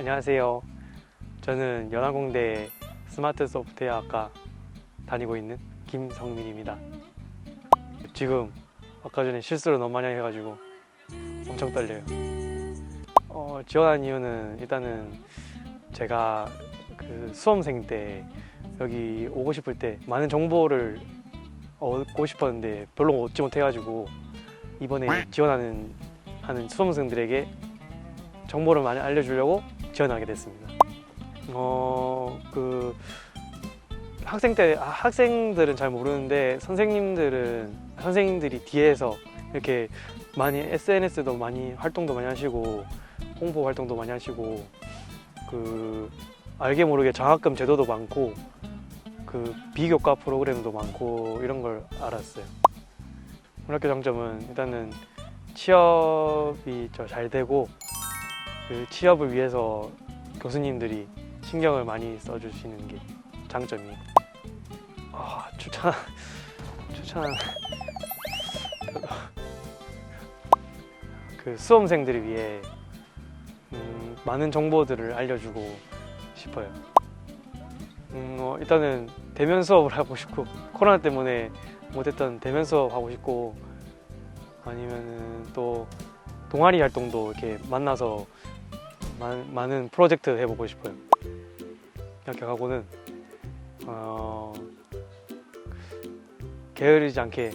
안녕하세요. 저는 연화공대 스마트 소프트웨어학과 다니고 있는 김성민입니다. 지금 아까 전에 실수를 너무 많이 해가지고 엄청 떨려요. 어, 지원한 이유는 일단은 제가 그 수험생 때 여기 오고 싶을 때 많은 정보를 얻고 싶었는데 별로 얻지 못해가지고 이번에 지원하는 하는 수험생들에게 정보를 많이 알려주려고 지원하게 됐습니다. 어, 그 학생 때 아, 학생들은 잘 모르는데 선생님들은 선생님들이 뒤에서 이렇게 많이 SNS도 많이 활동도 많이 하시고 홍보 활동도 많이 하시고 그 알게 모르게 장학금 제도도 많고 그 비교과 프로그램도 많고 이런 걸 알았어요. 우리 학교 장점은 일단은 취업이 저잘 되고 그 취업을 위해서 교수님들이 신경을 많이 써주시는 게 장점이에요. 아 추천 추천 그 수험생들을 위해 음, 많은 정보들을 알려주고 싶어요. 음, 어, 일단은 대면 수업을 하고 싶고 코로나 때문에 못했던 대면 수업 하고 싶고 아니면은 또 동아리 활동도 이렇게 만나서 많, 많은 프로젝트 해보고 싶어요. 이렇게 하고는 어, 게으르지 않게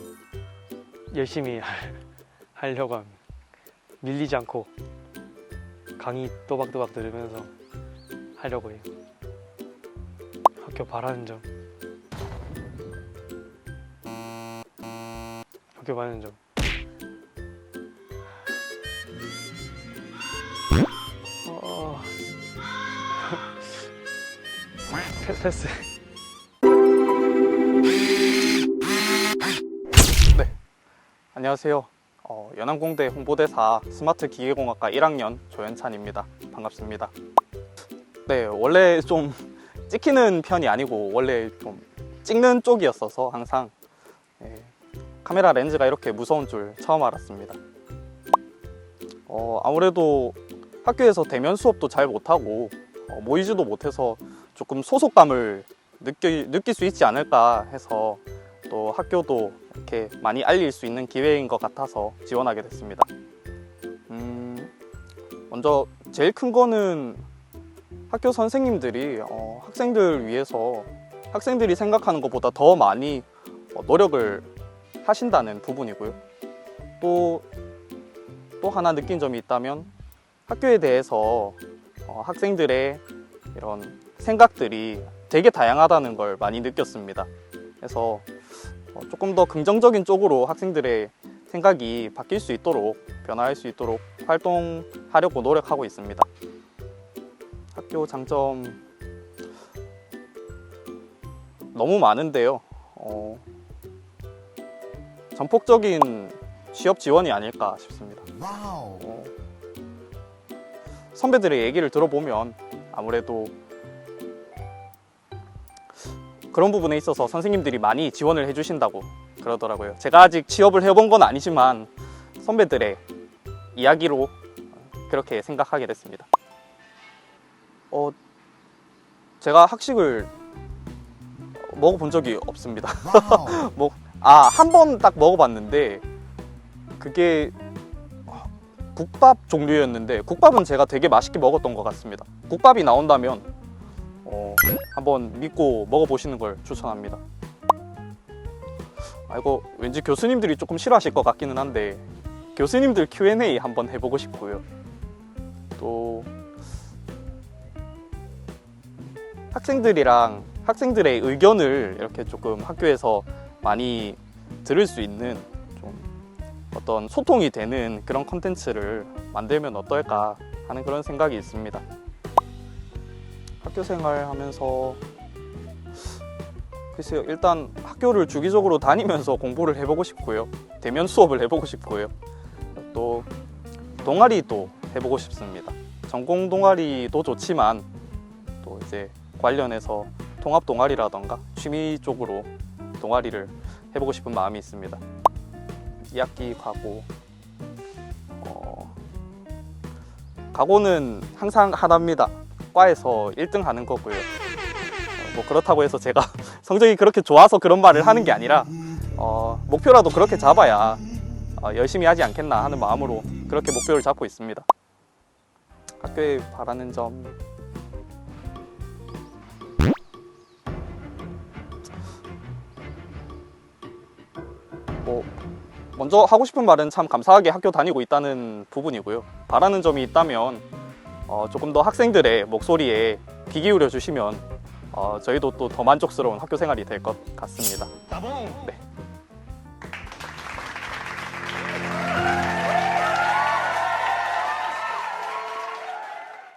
열심히 할- 하려고 합니다. 밀리지 않고 강의 또박또박 들으면서 하려고 해요. 학교 바라는 점. 학교 바라는 점. 패스, 패스. 안녕하세요. 어, 연암공대 홍보대사 스마트 기계공학과 1학년 조현찬입니다. 반갑습니다. 네, 원래 좀 찍히는 편이 아니고 원래 좀 찍는 쪽이었어서 항상 예, 카메라 렌즈가 이렇게 무서운 줄 처음 알았습니다. 어, 아무래도 학교에서 대면 수업도 잘 못하고 어, 모이지도 못해서 조금 소속감을 느끼, 느낄 수 있지 않을까 해서 또 학교도 이렇게 많이 알릴 수 있는 기회인 것 같아서 지원하게 됐습니다. 음, 먼저 제일 큰 거는 학교 선생님들이 어, 학생들 위해서 학생들이 생각하는 것보다 더 많이 어, 노력을 하신다는 부분이고요. 또, 또 하나 느낀 점이 있다면 학교에 대해서 어, 학생들의 이런 생각들이 되게 다양하다는 걸 많이 느꼈습니다. 그래서 어, 조금 더 긍정적인 쪽으로 학생들의 생각이 바뀔 수 있도록 변화할 수 있도록 활동하려고 노력하고 있습니다. 학교 장점 너무 많은데요. 어, 전폭적인 취업 지원이 아닐까 싶습니다. 어, 선배들의 얘기를 들어보면 아무래도 그런 부분에 있어서 선생님들이 많이 지원을 해주신다고 그러더라고요. 제가 아직 취업을 해본 건 아니지만 선배들의 이야기로 그렇게 생각하게 됐습니다. 어, 제가 학식을 먹어본 적이 없습니다. 뭐, 아, 한 번 딱 먹어봤는데 그게 국밥 종류였는데 국밥은 제가 되게 맛있게 먹었던 것 같습니다. 국밥이 나온다면 어, 한번 믿고 먹어보시는 걸 추천합니다. 아, 이거 왠지 교수님들이 조금 싫어하실 것 같기는 한데 교수님들 Q&A 한번 해보고 싶고요. 또 학생들이랑 학생들의 의견을 이렇게 조금 학교에서 많이 들을 수 있는 좀 어떤 소통이 되는 그런 컨텐츠를 만들면 어떨까 하는 그런 생각이 있습니다. 학교 생활하면서 글쎄요 일단 학교를 주기적으로 다니면서 공부를 해보고 싶고요. 대면 수업을 해보고 싶고요. 또 동아리도 해보고 싶습니다. 전공 동아리도 좋지만 또 이제 관련해서 통합 동아리라던가 취미 쪽으로 동아리를 해보고 싶은 마음이 있습니다. 2학기 가고 어, 각오는 항상 하나입니다. 과에서 1등 하는 거고요. 어, 뭐 그렇다고 해서 제가 성적이 그렇게 좋아서 그런 말을 하는 게 아니라 어, 목표라도 그렇게 잡아야 어, 열심히 하지 않겠나 하는 마음으로 그렇게 목표를 잡고 있습니다. 학교에 바라는 점 뭐 먼저 하고 싶은 말은 참 감사하게 학교 다니고 있다는 부분이고요. 바라는 점이 있다면 어, 조금 더 학생들의 목소리에 귀 기울여 주시면 어, 저희도 또 더 만족스러운 학교 생활이 될 것 같습니다. 네.